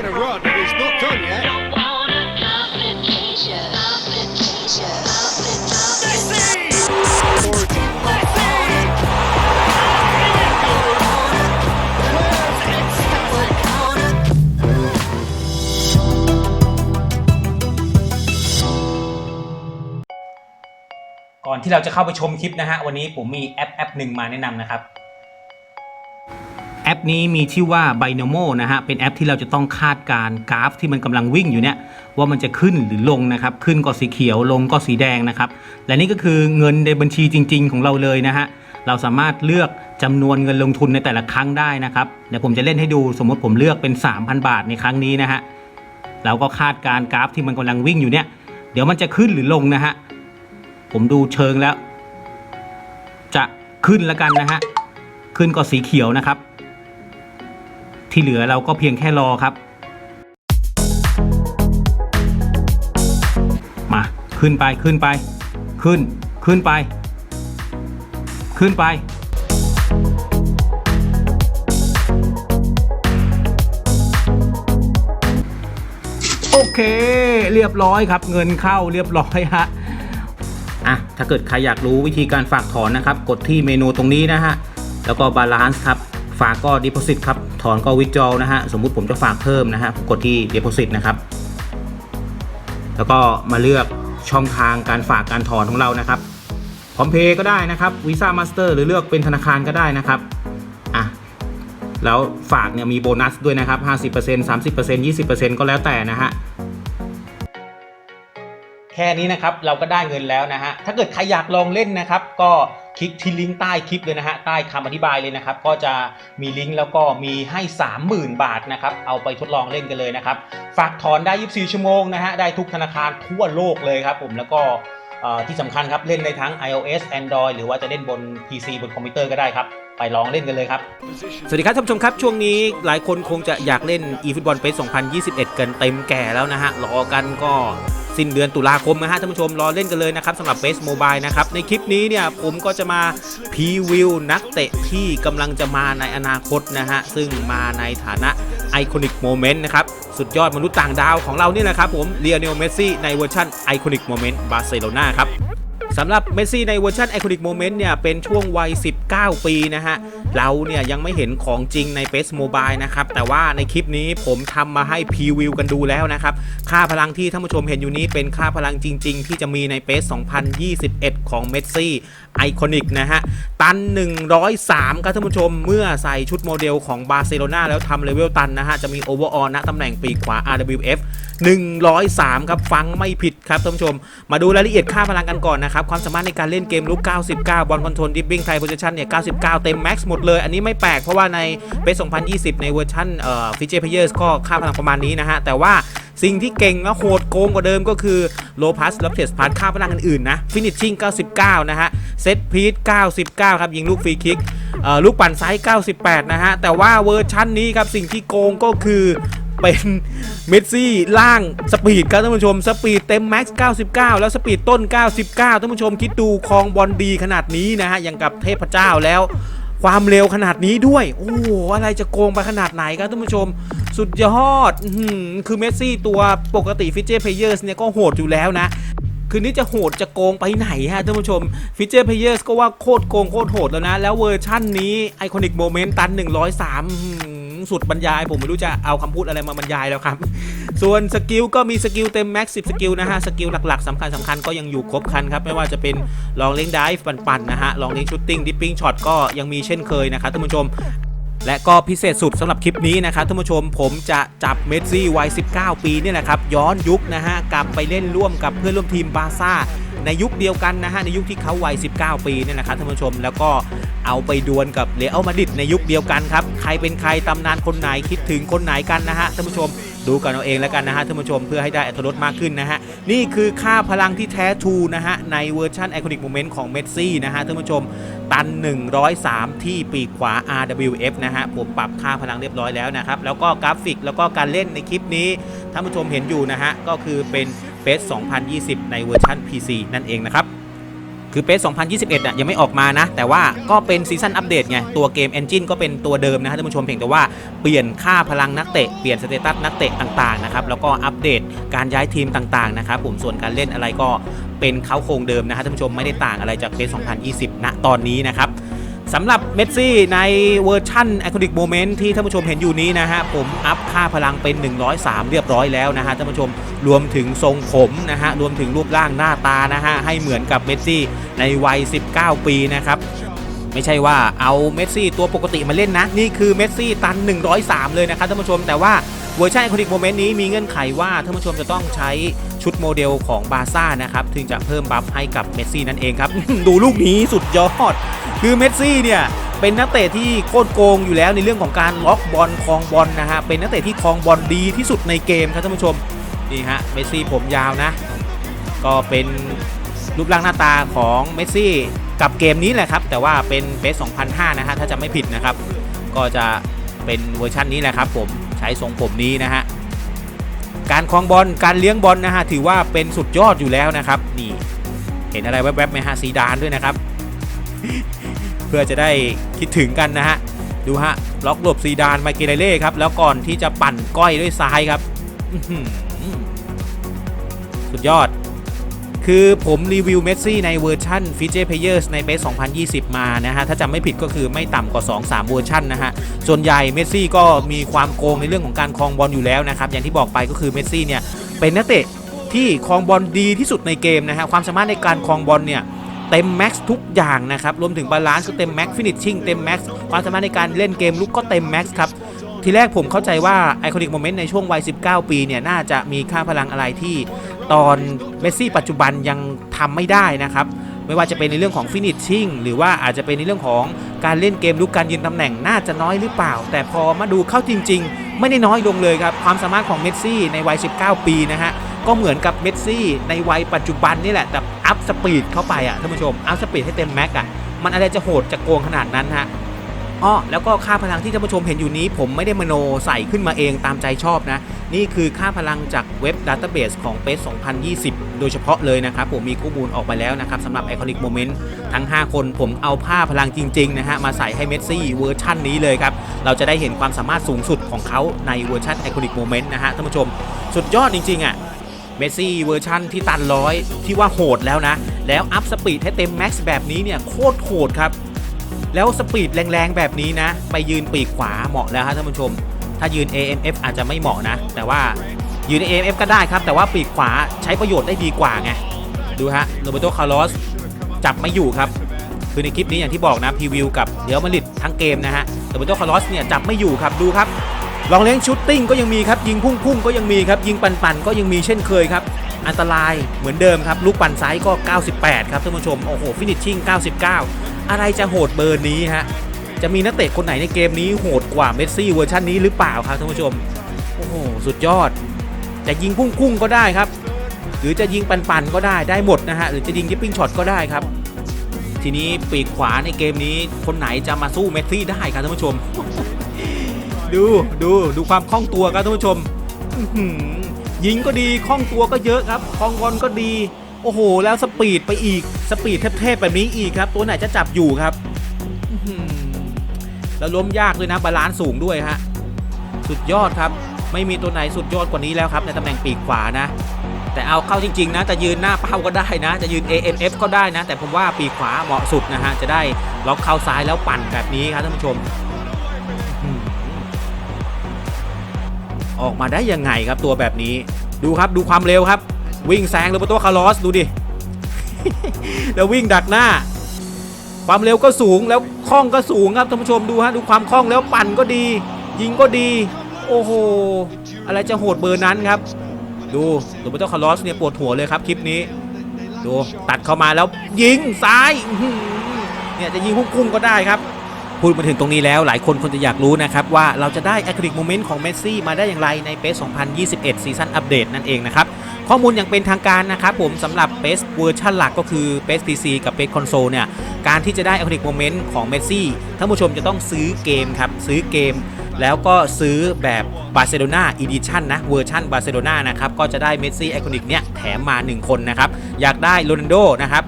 trying to run, but he's not done yet. Origin. Ecstatic. ก่อนที่เราจะเข้าไปชมคลิปนะฮะ วันนี้ผมมีแอปแอปหนึ่งมาแนะนำนะครับแอ ปนี้มีชื่อว่า Binomo นะฮะ เป็นแอปที่เราจะต้องคาดการณ์กราฟที่มันกำลังวิ่งอยู่เนี่ย ว่ามันจะขึ้นหรือลงนะครับ ขึ้นก็สีเขียวลงก็สีแดงนะครับ และนี่ก็คือเงินในบัญชีจริง ๆ ของเราเลยนะฮะ เราสามารถเลือกจำนวนเงินลงทุนในแต่ละครั้งได้นะครับ เดี๋ยวผมจะเล่นให้ดูสมมติผมเลือกเป็น 3,000 บาทในครั้งนี้นะฮะ เราก็คาดการณ์กราฟที่มันกำลังวิ่งอยู่เนี่ย เดี๋ยวมันจะขึ้นหรือลงนะฮะ ผมดูเชิงแล้ว จะขึ้นแล้วกันนะฮะ ขึ้นก็สีเขียวนะครับ ที่เหลือเราก็เพียงแค่รอครับ มาขึ้นไปขึ้นไป ขึ้นขึ้นไป ขึ้นไป โอเค เรียบร้อยครับ เงินเข้าเรียบร้อยฮะอะถ้าเกิดใครอยากรู้วิธีการฝากถอนนะครับ กดที่เมนูตรงนี้นะฮะ แล้วก็ balance ครับ ฝากก็ deposit ครับถอนก็วิจอลนะฮะ สมมุติผมจะฝากเพิ่มนะฮะ กดที่ deposit นะครับ แล้วก็มาเลือกช่องทางการฝากการถอนของเรานะครับพร้อมเพย์ก็ได้นะครับ Visa Master หรือเลือกเป็นธนาคารก็ได้นะครับอะแล้วฝากเนี่ยมีโบนัสด้วยนะครับ 50% 30% 20%ก็แล้วแต่นะฮะ ค่นี้นะครับเราก็ได้เงินแล้วนะฮะถ้าเกิดใครอยากลองเล่นนะครับ ก็คลิกที่ลิงก์ใต้คลิปเลยนะฮะใต้คำอธิบายเลยนะครับ ก็จะมีลิงก์แล้วก็มีให้ 30,000 บาทนะครับเอาไปทดลองเล่นกันเลยนะครับ ฝากถอนได้ 24 ชั่วโมงนะฮะได้ทุกธนาคารทั่วโลกเลยครับผมแล้วก็ที่สำคัญครับเล่นในทั้ง iOS Android หรือว่าจะเล่นบน PC บนคอมพิวเตอร์ก็ได้ครับ ไปลองเล่นกันเลยครับ สวัสดีครับท่านผู้ชมครับ ช่วงนี้หลายคนคงจะอยากเล่น eFootball PES 2021กันเต็มแก่แล้วนะฮะรอกันก็ สิ้นเดือนตุลาคมนะฮะท่านผู้ชมรอเล่นกันเลยนะครับสำหรับ PES Mobile นะครับในคลิปนี้เนี่ยผมก็จะมาพรีวิวนักเตะที่กำลังจะมาในอนาคตนะฮะซึ่งมาในฐานะไอคอนิกโมเมนต์นะครับสุดยอดมนุษย์ต่างดาวของเรานี่แหละครับผมเลียเนลเมสซี่ในเวอร์ชันไอคอนิกโมเมนต์บาร์เซโลนาครับ สำหรับเมสซี่ในเวอร์ชันไอคอนิกโมเมนต์เนี่ย เป็นช่วงวัย 19 ปีนะฮะ เราเนี่ยยังไม่เห็นของจริงใน p e s Mobile นะครับ แต่ว่าในคลิปนี้ผมทำมาให้พรีวิวกันดูแล้วนะครับ ค่าพลังที่ท่านผู้ชมเห็นอยู่นี้เป็นค่าพลังจริง ๆ ที่จะมีใน p e s 2021 ของเมสซี่ ไอคอนิกนะฮะ ตัน 103 ครับท่านผู้ชม เมื่อใส่ชุดโมเดลของบาร์เซโลนาแล้วทำเลเวลตันนะฮะ จะมีโอเวอร์ออนณตำแหน่งปีกขวา RWF 103 ครับฟังไม่ผิดครับท่านผู้ชม มาดูรายละเอียดค่าพลังกันก่อนนะครับ ความสามารถในการเล่นเกมลุก 99 บอลคอนโทรลดิฟบิ้งไทยโพซิชันเนี่ย 99 เต็มแม็กซ์หมดเลย อันนี้ไม่แปลกเพราะว่าในเบส2020 ในเวอร์ชันเอ่อฟิเจเพเยอร์ก็ค่าพลังประมาณนี้นะฮะแต่ว่า สิ่งที่เก่งและโหดโกงกว่าเดิมก็คือโลพัสและเทสพาร์ค่าพลังอื่นๆนะฟินิชชิ่ง 99 นะฮะ เซตพีท99 ครับ ยิงลูกฟรีคิกลูกปั่นไซส์98 นะฮะ แต่ว่าเวอร์ชันนี้ครับ สิ่งที่โกงก็คือเป็นเมสซี่ล่างสปีดครับท่านผู้ชม สปีดเต็มแม็กซ์ 99 แล้วสปีดต้น 99 ท่านผู้ชมคิดดูคลองบอลดีขนาดนี้นะฮะอย่างกับเทพเจ้าแล้วความเร็วขนาดนี้ด้วย โอ้โหอะไรจะโกงไปขนาดไหนครับท่านผู้ชม สุดยอดอื้อหือคือเมสซี่ตัวปกติฟิเจเพเยอร์สเนี่ยก็โหดอยู่แล้วนะ คืนนี้จะโหดจะโกงไปไหนฮะท่านผู้ชมฟิเจอร์เพเยอร์สก็ว่าโคตรโกงโคตรโหดแล้วนะ แล้วเวอร์ชั่นนี้ไอคอนิกโมเมนต์ตัน 103สุดบรรยายผมไม่รู้จะเอาคำพูดอะไรมาบรรยายแล้วครับ ส่วนสกิลก็มีสกิลเต็มแม็กซ์10สกิลนะฮะ สกิลหลักๆสำคัญสำคัญก็ยังอยู่ครบครันครับ ไม่ว่าจะเป็นลองเล่งดิฟปันๆนะฮะ ลองเล่งชูตติ้งดิปปิ้งช็อตก็ยังมีเช่นเคยนะครับท่านผู้ชม และก็พิเศษสุดสำหรับคลิปนี้นะครับท่านผู้ชมผมจะจับเมสซี่วัย 19 ปีเนี่ยแหละครับย้อนยุคนะฮะกลับไปเล่นร่วมกับเพื่อนร่วมทีมบาซ่าในยุคเดียวกันนะฮะในยุคที่เขาวัย 19 ปีเนี่ยนะครับท่านผู้ชมแล้วก็เอาไปดวลกับเรอัลมาดริดในยุคเดียวกันครับ ใครเป็นใครตำนานคนไหนคิดถึงคนไหนกันนะฮะท่านผู้ชมดูกันเอาเองแล้วกันนะฮะท่านผู้ชมเพื่อให้ได้อรรถรสมากขึ้นนะฮะนี่คือค่าพลังที่แท้ทูนะฮะในเวอร์ชัน Iconic Moment ของเมสซี่นะฮะท่านผู้ชมตัน 103 ที่ปีกขวา RWF นะฮะผมปรับค่าพลังเรียบร้อยแล้วนะครับแล้วก็กราฟิกแล้วก็การเล่นในคลิปนี้ท่านผู้ชมเห็นอยู่นะฮะก็คือเป็นเ e s 2020 ในเวอร์ชัน PC นั่นเองนะครับ คือเปส2021อะยังไม่ออกมานะ แต่ว่าก็เป็นซีซันอัปเดตไง ตัวเกม Engine ก็เป็นตัวเดิมนะฮะท่านผู้ชมเพียงแต่ว่าเปลี่ยนค่าพลังนักเตะ เปลี่ยนสเตตัสนักเตะต่างๆนะครับ แล้วก็อัปเดตการย้ายทีมต่างๆนะครับผมส่วนการเล่นอะไรก็เป็นเขาโครงเดิมนะฮะท่านผู้ชมไม่ได้ต่างอะไรจากเปส2020 ณตอนนี้นะครับ สำหรับเมสซี่ในเวอร์ชั่น Iconic Moment ที่ท่านผู้ชมเห็นอยู่นี้นะฮะ ผมอัพค่าพลังเป็น 103 เรียบร้อยแล้วนะฮะท่านผู้ชมรวมถึงทรงผมนะฮะ รวมถึงรูปร่างหน้าตานะฮะ ให้เหมือนกับเมสซี่ในวัย 19 ปีนะครับไม่ใช่ว่าเอาเมสซี่ตัวปกติมาเล่นนะ นี่คือเมสซี่ตัน 103 เลยนะครับท่านผู้ชมแต่ว่า เวอร์ชัน Iconic Moment นี้มีเงื่อนไขว่าท่านผู้ชมจะต้องใช้ชุดโมเดลของบาซ่านะครับ ถึงจะเพิ่มบัฟให้กับเมสซี่นั่นเองครับ ดูลูกนี้สุดยอด คือเมสซี่เนี่ยเป็นนักเตะที่โคตรโกงอยู่แล้วในเรื่องของการล็อกบอลครองบอลนะฮะ เป็นนักเตะที่ครองบอลดีที่สุดในเกมครับท่านผู้ชม นี่ฮะ เมสซี่ผมยาวนะ ก็เป็นรูปร่างหน้าตาของเมสซี่กับเกมนี้แหละครับ แต่ว่าเป็นเบส2005 นะฮะ ถ้าจะไม่ผิดนะครับ ก็จะเป็นเวอร์ชันนี้แหละครับผม ใช้ทรงผมนี้นะฮะการคลองบอลการเลี้ยงบอลนะฮะถือว่าเป็นสุดยอดอยู่แล้วนะครับ นี่เห็นอะไรแวบๆไหมฮะซีดานด้วยนะครับ เพื่อจะได้คิดถึงกันนะฮะดูฮะล็อกหลบซีดานมาเกเรเล่ครับแล้วก่อนที่จะปั่นก้อยด้วยซ้ายครับสุดยอด คือผมรีวิวเมสซี่ในเวอร์ชันฟิเจเพเยอร์สในปี2020 มานะฮะ ถ้าจำไม่ผิดก็คือไม่ต่ำกว่า 2-3 เวอร์ชันนะฮะ ส่วนใหญ่เมสซี่ก็มีความโกงในเรื่องของการครองบอลอยู่แล้วนะครับ อย่างที่บอกไปก็คือเมสซี่เนี่ย เป็นนักเตะที่ครองบอลดีที่สุดในเกมนะฮะ ความสามารถในการครองบอลเนี่ยเต็มแม็กซ์ทุกอย่างนะครับ รวมถึงบาลานซ์ก็เต็มแม็กซ์ฟินิชชิ่งเต็มแม็กซ์ความสามารถในการเล่นเกมลุกก็เต็มแม็กซ์ครับทีแรกผมเข้าใจว่าไอคอนิกโมเมนต์ในช่วงวัย 19 ปีเนี่ย น่าจะมีค่าพลังอะไรที่ ตอนเมสซี่ปัจจุบันยังทำไม่ได้นะครับ ไม่ว่าจะเป็นในเรื่องของฟินิชชิ่งหรือว่าอาจจะเป็นในเรื่องของการเล่นเกมลุกการยืนตำแหน่งน่าจะน้อยหรือเปล่า แต่พอมาดูเข้าจริง ๆ ไม่ได้น้อยลงเลยครับ ความสามารถของเมสซี่ในวัย 19 ปีนะฮะก็เหมือนกับเมสซี่ในวัยปัจจุบันนี่แหละแต่อัพสปีดเข้าไปอะท่านผู้ชมอัพสปีดให้เต็มแม็กอะมันอะไรจะโหดจะโกงขนาดนั้นฮะ อ้อแล้วก็ค่าพลังที่ท่านผู้ชมเห็นอยู่นี้ ผมไม่ได้มโนใส่ขึ้นมาเองตามใจชอบนะ นี่คือค่าพลังจากเว็บดัตเตอร์เบสของ p e 2020 โดยเฉพาะเลยนะครับ ผมมีข้อมูลออกไปแล้วนะครับสำหรับ Iconic Moment ทั้ง 5 คนผมเอาผ้าพลังจริงๆนะฮะมาใส่ให้เมสซี่เวอร์ชั่นนี้เลยครับ เราจะได้เห็นความสามารถสูงสุดของเขาในเวอร์ชัน Iconic Moment นะฮะท่านผู้ชม สุดยอดจริงๆอะเมสซี่เวอร์ชั่นที่ตันร้อยที่ว่าโหดแล้วนะ แล้วอัพสปีดให้เต็มแม็กซ์แบบนี้เนี่ยโคตรโหดครับ แล้วสปีดแรงๆแบบนี้นะ ไปยืนปีกขวาเหมาะแล้วฮะท่านผู้ชม ถ้ายืน AMF อาจจะไม่เหมาะนะ แต่ว่ายืน AMF ก็ได้ครับ แต่ว่าปีกขวาใช้ประโยชน์ได้ดีกว่าไง ดูฮะโรเบโตคาร์ลอสจับไม่อยู่ครับ คือในคลิปนี้อย่างที่บอกนะพรีวิวกับเดี๋ยวมาริดทั้งเกมนะฮะโรเบโตคาร์ลอสเนี่ยจับไม่อยู่ครับดูครับลองเลี้ยงชุดติ้งก็ยังมีครับยิงพุ่งๆก็ยังมีครับยิงปันๆก็ยังมีเช่นเคยครับอันตรายเหมือนเดิมครับลูกปั่นซ้ายก็ 98 ครับท่านผู้ชมโอ้โหฟินิชชิ่ง 99 อะไรจะโหดเบอร์นี้ฮะ จะมีนักเตะคนไหนในเกมนี้โหดกว่าเมสซี่เวอร์ชันนี้หรือเปล่าครับท่านผู้ชม โอ้โห สุดยอด จะยิงพุ่งๆก็ได้ครับ หรือจะยิงปันๆก็ได้ได้หมดนะฮะ หรือจะยิงยิปปิ้งช็อตก็ได้ครับ ทีนี้ปีกขวาในเกมนี้คนไหนจะมาสู้เมสซี่ได้ครับท่านผู้ชม ดูดูดูความคล่องตัวครับท่านผู้ชมยิงก็ดีคล่องตัวก็เยอะครับคล่องบอลก็ดี โอ้โห แล้วสปีดไปอีก สปีดเทพๆแบบนี้อีกครับ ตัวไหนจะจับอยู่ครับแล้วล้มยากด้วยนะบาลานซ์สูงด้วยฮะ สุดยอดครับ ไม่มีตัวไหนสุดยอดกว่านี้แล้วครับ ในตำแหน่งปีกขวานะ แต่เอาเข้าจริง ๆ นะ จะยืนหน้าเป้าก็ได้นะ จะยืน ANF ก็ได้นะ แต่ผมว่าปีกขวาเหมาะสุดนะฮะ จะได้ล็อกเข้าซ้ายแล้วปั่นแบบนี้ครับท่านผู้ชม ออกมาได้ยังไงครับตัวแบบนี้ ดูครับดูความเร็วครับ วิ่งแซงโรเบโตคาร์ลอสดูดิ แล้ววิ่งดักหน้า ความเร็วก็สูงแล้วคล่องก็สูงครับท่านผู้ชมดูฮะดูความคล่องแล้วปั่นก็ดี ยิงก็ดี โอ้โห อะไรจะโหดเบอร์นั้นครับ ดูโรเบโตคาร์ลอสเนี่ยปวดหัวเลยครับคลิปนี้ ดูตัดเข้ามาแล้วยิงซ้ายเนี่ยจะยิงพุ่งๆก็ได้ครับพูดมาถึงตรงนี้แล้วหลายคนคงจะอยากรู้นะครับ ว่าเราจะได้ a c r i l i c Moment ของเมสซี่มาได้อย่างไรใน PES 2021 ซีซั่นอัปเดตนั่นเองนะครับ ข้อมูลอย่างเป็นทางการนะครับผมสำหรับ PES เวอร์ชันหลักก็คือ PES PC กับ PES Console เนี่ย การที่จะได้ a c r i l i c Moment ของเมสซี่ท่านผู้ชมจะต้องซื้อเกมครับ ซื้อเกม แล้วก็ซื้อแบบบาร์เซโลนาอีดิชันนะเวอร์ชันบาร์เซโลนานะครับก็จะได้เมสซี่ไอคอนิกเนี่ยแถมมา 1 คนนะครับ อยากได้โรนัลโดนะครับ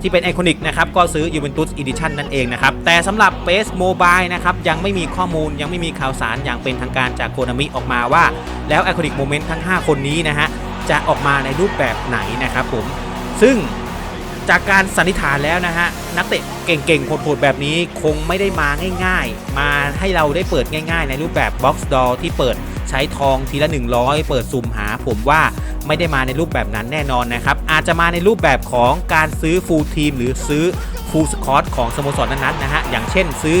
ที่เป็นไอคอนิกนะครับก็ซื้อ Juventus Edition นั่นเองนะครับ แต่สำหรับ PES Mobile นะครับ ยังไม่มีข้อมูลยังไม่มีข่าวสารอย่างเป็นทางการจากโคนามิออกมาว่า แล้วไอคอนิกโมเมนต์ทั้ง 5 คนนี้นะฮะ จะออกมาในรูปแบบไหนนะครับผม ซึ่งจากการสันนิษฐานแล้วนะฮะ นักเตะเก่งๆโหดๆแบบนี้คงไม่ได้มาง่าย ๆ มาให้เราได้เปิดง่าย ๆ ในรูปแบบ Box Door ที่เปิดใช้ทองทีละ 100 เปิดสุ่มหาผมว่าไม่ได้มาในรูปแบบนั้นแน่นอนนะครับ อาจจะมาในรูปแบบของการซื้อฟูลทีมหรือซื้อฟูลสคอตของสโมสรนั้นๆนะฮะอย่างเช่นซื้อ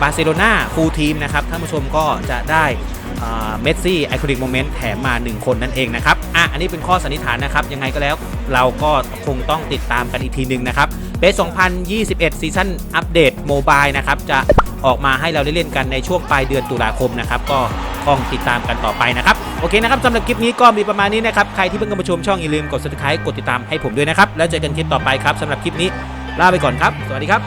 บาร์เซโลนาฟูลทีมนะครับท่านผู้ชมก็จะได้เมสซี่ไอคอนิกโมเมนต์แถมมา 1 คนนั่นเองนะครับอะอันนี้เป็นข้อสันนิษฐานนะครับ ยังไงก็แล้วเราก็คงต้องติดตามกันอีกทีหนึ่งนะครับเบส2021 ซีซั่นอัปเดตโมบายนะครับ จะออกมาให้เราได้เล่นกันในช่วงปลายเดือนตุลาคมนะครับ ก็ต้องติดตามกันต่อไปนะครับ โอเคนะครับสำหรับคลิปนี้ก็มีประมาณนี้นะครับ ใครที่เพิ่งเข้ามาชมช่องอย่าลืมกด subscribe กดติดตามให้ผมด้วยนะครับ แล้วเจอกันคลิปต่อไปครับสำหรับคลิปนี้ลาไปก่อนครับ สวัสดีครับ